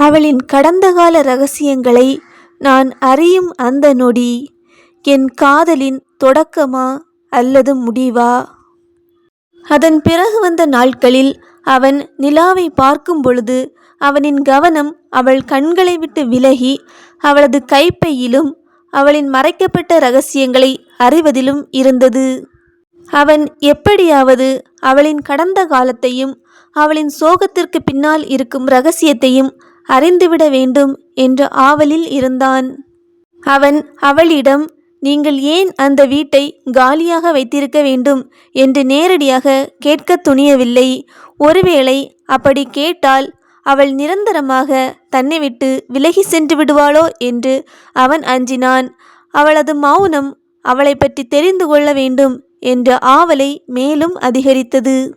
அவளின் கடந்த கால ரகசியங்களை நான் அறியும் அந்த நொடி என் காதலின் தொடக்கமா அல்லது முடிவா? அதன் பிறகு வந்த நாட்களில் அவன் நிலாவை பார்க்கும் பொழுது அவனின் கவனம் அவள் கண்களை விட்டு விலகி அவளது கைப்பையிலும் அவளின் மறைக்கப்பட்ட ரகசியங்களை அறிவதிலும் இருந்தது. அவன் எப்படியாவது அவளின் கடந்த காலத்தையும் அவளின் சோகத்திற்கு பின்னால் இருக்கும் ரகசியத்தையும் அறிந்துவிட வேண்டும் என்ற ஆவலில் இருந்தான். அவன் அவளிடம் நீங்கள் ஏன் அந்த வீட்டை காலியாக வைத்திருக்க வேண்டும்? என்று நேரடியாக கேட்கத் துணியவில்லை. ஒருவேளை அப்படி கேட்டால் அவள் நிரந்தரமாக தன்னை விட்டு விலகி சென்று விடுவாளோ என்று அவன் அஞ்சினான். அவளது மௌனம் அவளை பற்றி தெரிந்து கொள்ள வேண்டும் என்ற ஆவலை மேலும் அதிகரித்தது.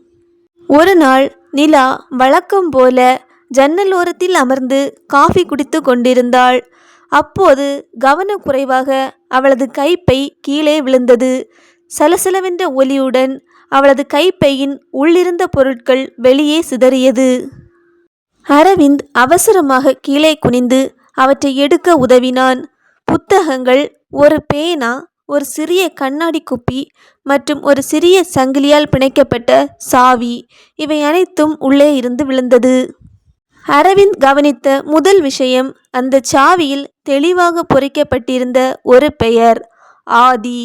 ஒரு நாள் நிலா வழக்கம் போல ஜன்னல் ஓரத்தில் அமர்ந்து காஃபி குடித்து கொண்டிருந்தாள். அப்போது கவனக்குறைவாக அவளது கைப்பை கீழே விழுந்தது. சலசலவென்ற ஒலியுடன் அவளது கைப்பையின் உள்ளிருந்த பொருட்கள் வெளியே சிதறியது. அரவிந்த் அவசரமாக கீழே குனிந்து அவற்றை எடுக்க உதவினான். புத்தகங்கள் ஒரு பேனா ஒரு சிறிய கண்ணாடி குப்பி மற்றும் ஒரு சிறிய சங்கிலியால் பிணைக்கப்பட்ட சாவி இவை அனைத்தும் உள்ளே இருந்து விழுந்தது. அரவிந்த் கவனித்த முதல் விஷயம் அந்த சாவியில் தெளிவாக பொறிக்கப்பட்டிருந்த ஒரு பெயர் ஆதி.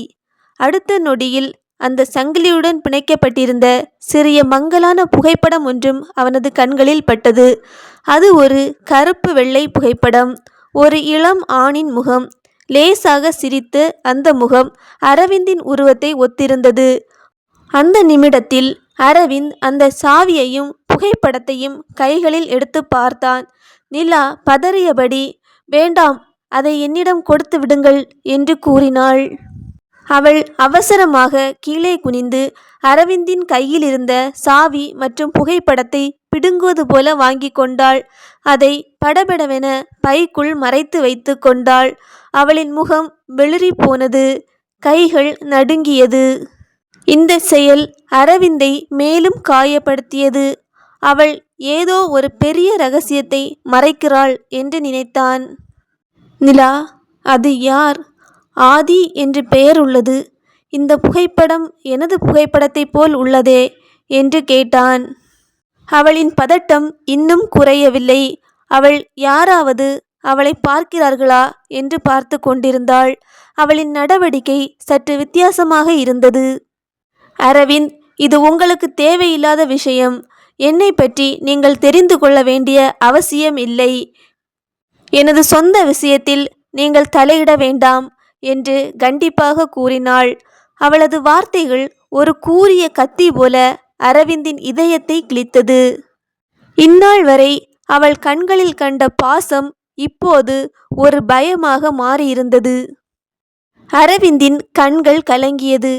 அடுத்த நொடியில் அந்த சங்கிலியுடன் பிணைக்கப்பட்டிருந்த சிறிய மங்கலான புகைப்படம் ஒன்றும் அவனது கண்களில் பட்டது. அது ஒரு கருப்பு வெள்ளை புகைப்படம் ஒரு இளம் ஆணின் முகம் லேசாக சிரித்து அந்த முகம் அரவிந்தின் உருவத்தை ஒத்திருந்தது. அந்த நிமிடத்தில் அரவிந்த் அந்த சாவியையும் புகைப்படத்தையும் கைகளில் எடுத்து பார்த்தான். நிலா பதறியபடி வேண்டாம் அதை என்னிடம் கொடுத்து விடுங்கள் என்று கூறினாள். அவள் அவசரமாக கீழே குனிந்து அரவிந்தின் கையில் இருந்த சாவி மற்றும் புகைப்படத்தை பிடுங்குவது போல வாங்கி கொண்டாள். அதை படபடவென பைக்குள் மறைத்து வைத்து கொண்டாள். அவளின் முகம் வெளிரி போனது கைகள் நடுங்கியது. இந்த செயல் அரவிந்தை மேலும் காயப்படுத்தியது. அவள் ஏதோ ஒரு பெரிய ரகசியத்தை மறைக்கிறாள் என்று நினைத்தான். நிலா அது யார்? ஆதி என்று பெயர் உள்ளது. இந்த புகைப்படம் எனது புகைப்படத்தைப் போல் உள்ளதே என்று கேட்டான். அவளின் பதட்டம் இன்னும் குறையவில்லை. அவள் யாராவது அவளை பார்க்கிறார்களா என்று பார்த்து கொண்டிருந்தாள். அவளின் நடவடிக்கை சற்று வித்தியாசமாக இருந்தது. அரவிந்த் இது உங்களுக்கு தேவையில்லாத விஷயம். என்னை பற்றி நீங்கள் தெரிந்து கொள்ள வேண்டிய அவசியம் இல்லை. எனது சொந்த விஷயத்தில் நீங்கள் தலையிட வேண்டாம் என்று கண்டிப்பாக கூறினாள். அவளது வார்த்தைகள் ஒரு கூரிய கத்தி போல அரவிந்தின் இதயத்தை கிழித்தது. இந்நாள் வரை அவள் கண்களில் கண்ட பாசம் இப்போது ஒரு பயமாக மாறியிருந்தது. அரவிந்தின் கண்கள் கலங்கியது.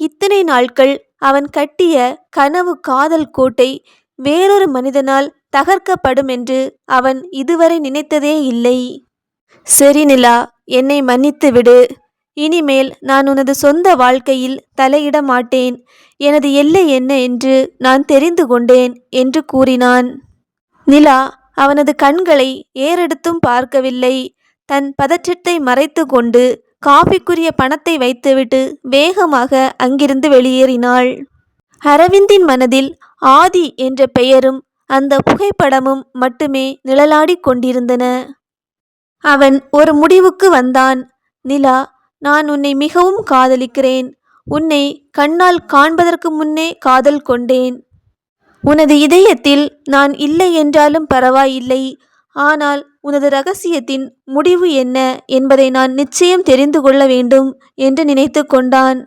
இத்தனை நாட்கள் அவன் கட்டிய கனவு காதல் கோட்டை வேறொரு மனிதனால் தகர்க்கப்படும் என்று அவன் இதுவரை நினைத்ததே இல்லை. சரி நிலா என்னை மன்னித்து விடு இனிமேல் நான் உனது சொந்த வாழ்க்கையில் தலையிட மாட்டேன். எனது எல்லை என்ன என்று நான் தெரிந்து கொண்டேன் என்று கூறினான். நிலா அவனது கண்களை ஏறெடுத்தும் பார்க்கவில்லை. தன் பதற்றத்தை மறைத்து கொண்டு காஃபிக்குரிய பணத்தை வைத்துவிட்டு வேகமாக அங்கிருந்து வெளியேறினாள். அரவிந்தின் மனதில் ஆதி என்ற பெயரும் அந்த புகைப்படமும் மட்டுமே நிழலாடிக் கொண்டிருந்தன. அவன் ஒரு முடிவுக்கு வந்தான். நிலா நான் உன்னை மிகவும் காதலிக்கிறேன். உன்னை கண்ணால் காண்பதற்கு முன்னே காதல் கொண்டேன். உனது இதயத்தில் நான் இல்லை என்றாலும் பரவாயில்லை. ஆனால் உனது ரகசியத்தின் முடிவு என்ன என்பதை நான் நிச்சயம் தெரிந்து கொள்ள வேண்டும் என்று நினைத்து கொண்டான்.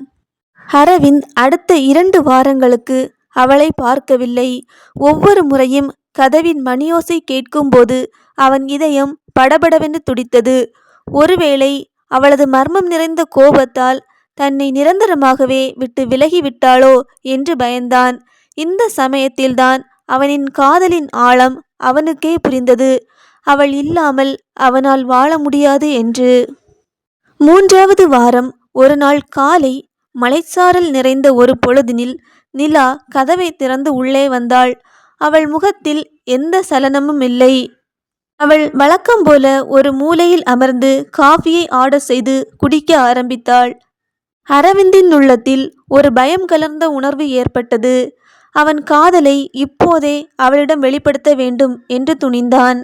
அரவிந்த் அடுத்த இரண்டு வாரங்களுக்கு அவளை பார்க்கவில்லை. ஒவ்வொரு முறையும் கதவின் மணியோசை கேட்கும்போது அவன் இதயம் படபடவென்று துடித்தது. ஒருவேளை அவளது மர்மம் நிறைந்த கோபத்தால் தன்னை நிரந்தரமாகவே விட்டு விலகிவிட்டாளோ என்று பயந்தான். இந்த சமயத்தில்தான் அவனின் காதலின் ஆழம் அவனுக்கே புரிந்தது. அவள் இல்லாமல் அவனால் வாழ முடியாது என்று. மூன்றாவது வாரம் ஒரு நாள் காலை மலைச்சாரல் நிறைந்த ஒரு பொழுதினில் நிலா கதவை திறந்து உள்ளே வந்தாள். அவள் முகத்தில் எந்த சலனமும் இல்லை. அவள் வழக்கம் போல ஒரு மூலையில் அமர்ந்து காஃபியை ஆர்டர் செய்து குடிக்க ஆரம்பித்தாள். அரவிந்தின் உள்ளத்தில் ஒரு பயம் கலர்ந்த உணர்வு ஏற்பட்டது. அவன் காதலை இப்போதே அவளிடம் வெளிப்படுத்த வேண்டும் என்று துணிந்தான்.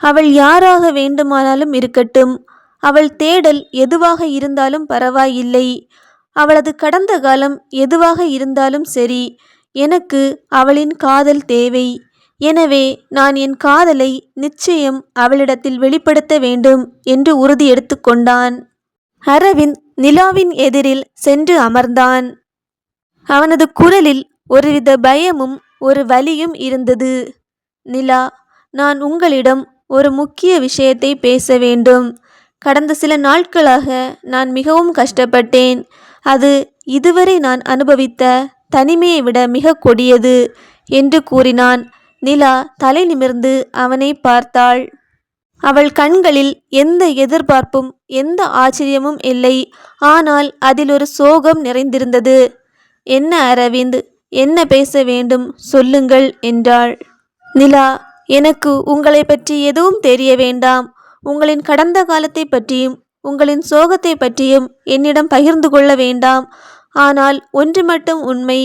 அவள் யாராக வேண்டுமானாலும் இருக்கட்டும். அவள் தேடல் எதுவாக இருந்தாலும் பரவாயில்லை. அவளது கடந்த காலம் எதுவாக இருந்தாலும் சரி எனக்கு அவளின் காதல் தேவை. எனவே நான் என் காதலை நிச்சயம் அவளிடத்தில் வெளிப்படுத்த வேண்டும் என்று உறுதி எடுத்துக்கொண்டான் அரவிந்த் நிலாவின் எதிரில் சென்று அமர்ந்தான். அவனது குரலில் ஒருவித பயமும் ஒரு வலியும் இருந்தது. நிலா நான் உங்களிடம் ஒரு முக்கிய விஷயத்தை பேச வேண்டும். கடந்த சில நாட்களாக நான் மிகவும் கஷ்டப்பட்டேன். அது இதுவரை நான் அனுபவித்த தனிமையை விட மிக கொடியது என்று கூறினான். நிலா தலை நிமிர்ந்து அவனை பார்த்தாள். அவள் கண்களில் எந்த எதிர்பார்ப்பும் எந்த ஆச்சரியமும் இல்லை. ஆனால் அதில் ஒரு சோகம் நிறைந்திருந்தது. என்ன அரவிந்த் என்ன பேச வேண்டும் சொல்லுங்கள் என்றாள். நிலா எனக்கு உங்களை பற்றி எதுவும் தெரிய வேண்டாம். உங்களின் கடந்த காலத்தை பற்றியும் உங்களின் சோகத்தை பற்றியும் என்னிடம் பகிர்ந்து கொள்ள வேண்டாம். ஆனால் ஒன்று மட்டும் உண்மை.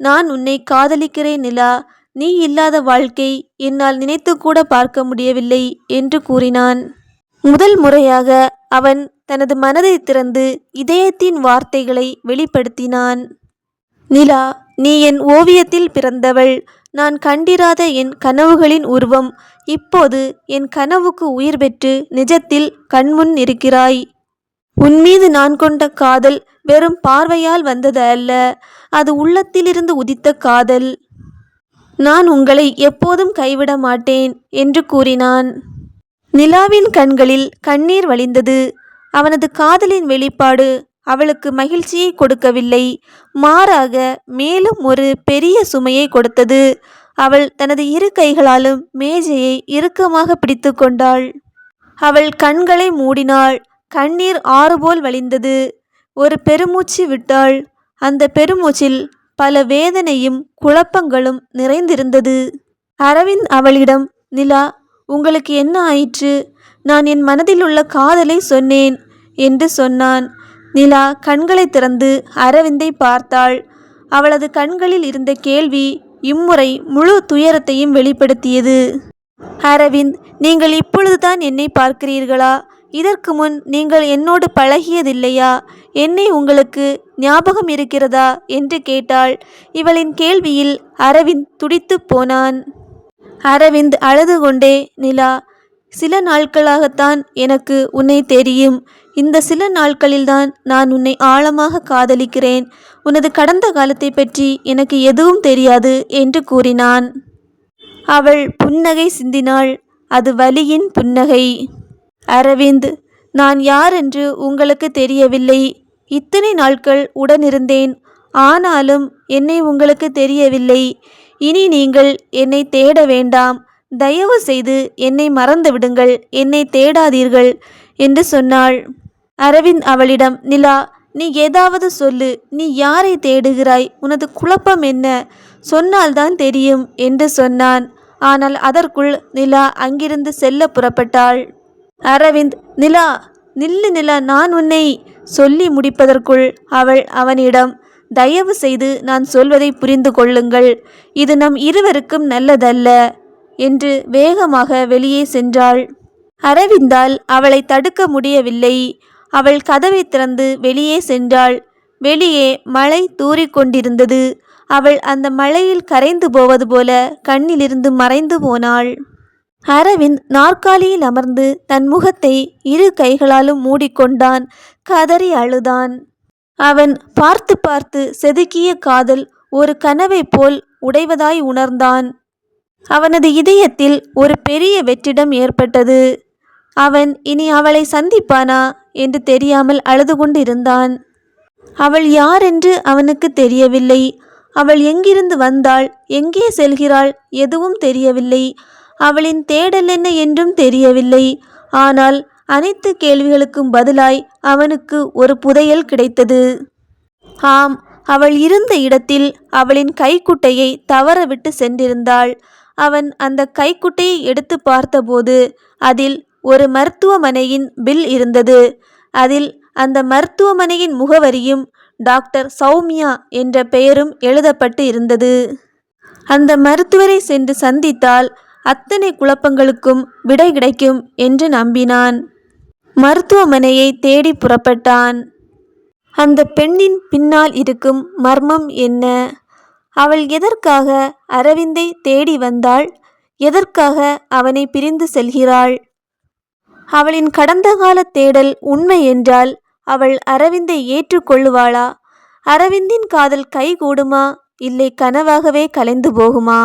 நான் உன்னை காதலிக்கிறேன் நிலா. நீ இல்லாத வாழ்க்கை என்னால் நினைத்து கூட பார்க்க முடியவில்லை என்று கூறினான். முதல் முறையாக அவன் தனது மனதை திறந்து இதயத்தின் வார்த்தைகளை வெளிப்படுத்தினான். நிலா நீ என் ஓவியத்தில் பிறந்தவள். நான் கண்டிராத என் கனவுகளின் உருவம். இப்போது என் கனவுக்கு உயிர் பெற்று நிஜத்தில் கண்முன் இருக்கிறாய். உன்மீது நான் கொண்ட காதல் வெறும் பார்வையால் வந்தது அல்ல அது உள்ளத்திலிருந்து உதித்த காதல். நான் உங்களை எப்போதும் கைவிட மாட்டேன் என்று கூறினான். நிலாவின் கண்களில் கண்ணீர் வழிந்தது. அவனது காதலின் வெளிப்பாடு அவளுக்கு மகிழ்ச்சியை கொடுக்கவில்லை மாறாக மேலும் ஒரு பெரிய சுமையை கொடுத்தது. அவள் தனது இரு கைகளாலும் மேஜையை இறுக்கமாக பிடித்து கொண்டாள். அவள் கண்களை மூடினாள். கண்ணீர் ஆறுபோல் வழிந்தது. ஒரு பெருமூச்சு விட்டாள். அந்த பெருமூச்சில் பல வேதனையும் குழப்பங்களும் நிறைந்திருந்தது. அரவிந்த் அவளிடம் நிலா உங்களுக்கு என்ன ஆயிற்று? நான் என் மனதில் உள்ள காதலை சொன்னேன் என்று சொன்னான். நிலா கண்களை திறந்து அரவிந்தை பார்த்தாள். அவளது கண்களில் இருந்த கேள்வி இம்முறை முழு துயரத்தையும் வெளிப்படுத்தியது. அரவிந்த் நீங்கள் இப்பொழுதுதான் என்னை பார்க்கிறீர்களா? இதற்கு முன் நீங்கள் என்னோடு பழகியதில்லையா? என்னை உங்களுக்கு ஞாபகம் இருக்கிறதா? என்று கேட்டாள். இவளின் கேள்வியில் அரவிந்த் துடித்துப் போனான். அரவிந்த் அழுது கொண்டே நிலா சில நாட்களாகத்தான் எனக்கு உன்னை தெரியும். இந்த சில நாட்களில்தான் நான் உன்னை ஆழமாக காதலிக்கிறேன். உனது கடந்த காலத்தை பற்றி எனக்கு எதுவும் தெரியாது என்று கூறினான். அவள் புன்னகை சிந்தினாள். அது வலியின் புன்னகை. அரவிந்த் நான் யார் என்று உங்களுக்கு தெரியவில்லை. இத்தனை நாட்கள் உடனிருந்தேன். ஆனாலும் என்னை உங்களுக்கு தெரியவில்லை. இனி நீங்கள் என்னை தேட வேண்டாம். தயவு செய்து என்னை மறந்து விடுங்கள் என்னை தேடாதீர்கள் என்று சொன்னாள். அரவிந்த் அவளிடம் நிலா நீ ஏதாவது சொல்லு நீ யாரை தேடுகிறாய் உனது குழப்பம் என்ன? சொன்னால்தான் தெரியும் என்று சொன்னான். ஆனால் அதற்குள் நிலா அங்கிருந்து செல்ல புறப்பட்டாள். அரவிந்த் நிலா நில்லு நிலா நான் உன்னை சொல்லி முடிப்பதற்குள் அவள் அவனிடம் தயவு செய்து நான் சொல்வதை புரிந்து கொள்ளுங்கள் இது நம் இருவருக்கும் நல்லதல்ல. என்று வேகமாக வெளியே சென்றாள். அரவிந்தால் அவளை தடுக்க முடியவில்லை. அவள் கதவை திறந்து வெளியே சென்றாள். வெளியே மழை தூறிக்கொண்டிருந்தது அவள் அந்த மழையில் கரைந்து போவது போல கண்ணிலிருந்து மறைந்து போனாள். அரவிந்த் நாற்காலியில் அமர்ந்து தன் முகத்தை இரு கைகளாலும் மூடிக்கொண்டான். கதறி அழுதான். அவன் பார்த்து பார்த்து செதுக்கிய காதல் ஒரு கனவைப் போல் உடைவதாய் உணர்ந்தான். அவனது இதயத்தில் ஒரு பெரிய வெற்றிடம் ஏற்பட்டது. அவன் இனி அவளை சந்திப்பானா என்று தெரியாமல் அழுது கொண்டிருந்தான். அவள் யார் என்று அவனுக்கு தெரியவில்லை. அவள் எங்கிருந்து வந்தாள் எங்கே செல்கிறாள் எதுவும் தெரியவில்லை. அவளின் தேடல் என்ன என்றும் தெரியவில்லை. ஆனால் அனைத்து கேள்விகளுக்கும் பதிலாய் அவனுக்கு ஒரு புதையல் கிடைத்தது. ஆம் அவள் இருந்த இடத்தில் அவளின் கைக்குட்டையை தவறவிட்டு சென்றிருந்தாள். அவன் அந்த கைக்குட்டையை எடுத்து பார்த்தபோது அதில் ஒரு மருத்துவமனையின் பில் இருந்தது. அதில் அந்த மருத்துவமனையின் முகவரியும் டாக்டர் சௌமியா என்ற பெயரும் எழுதப்பட்டு இருந்தது. அந்த மருத்துவரை சென்று சந்தித்தால் அத்தனை குழப்பங்களுக்கும் விடை கிடைக்கும் என்று நம்பினான். மருத்துவமனையை தேடி புறப்பட்டான். அந்த பெண்ணின் பின்னால் இருக்கும் மர்மம் என்ன? அவள் எதற்காக அரவிந்தை தேடி வந்தாள்? எதற்காக அவனை பிரிந்து செல்கிறாள்? அவளின் கடந்த கால தேடல் உண்மை என்றால் அவள் அரவிந்தை ஏற்றுக்கொள்ளுவாளா? அரவிந்தின் காதல் கைகூடுமா? இல்லை கனவாகவே கலைந்து போகுமா?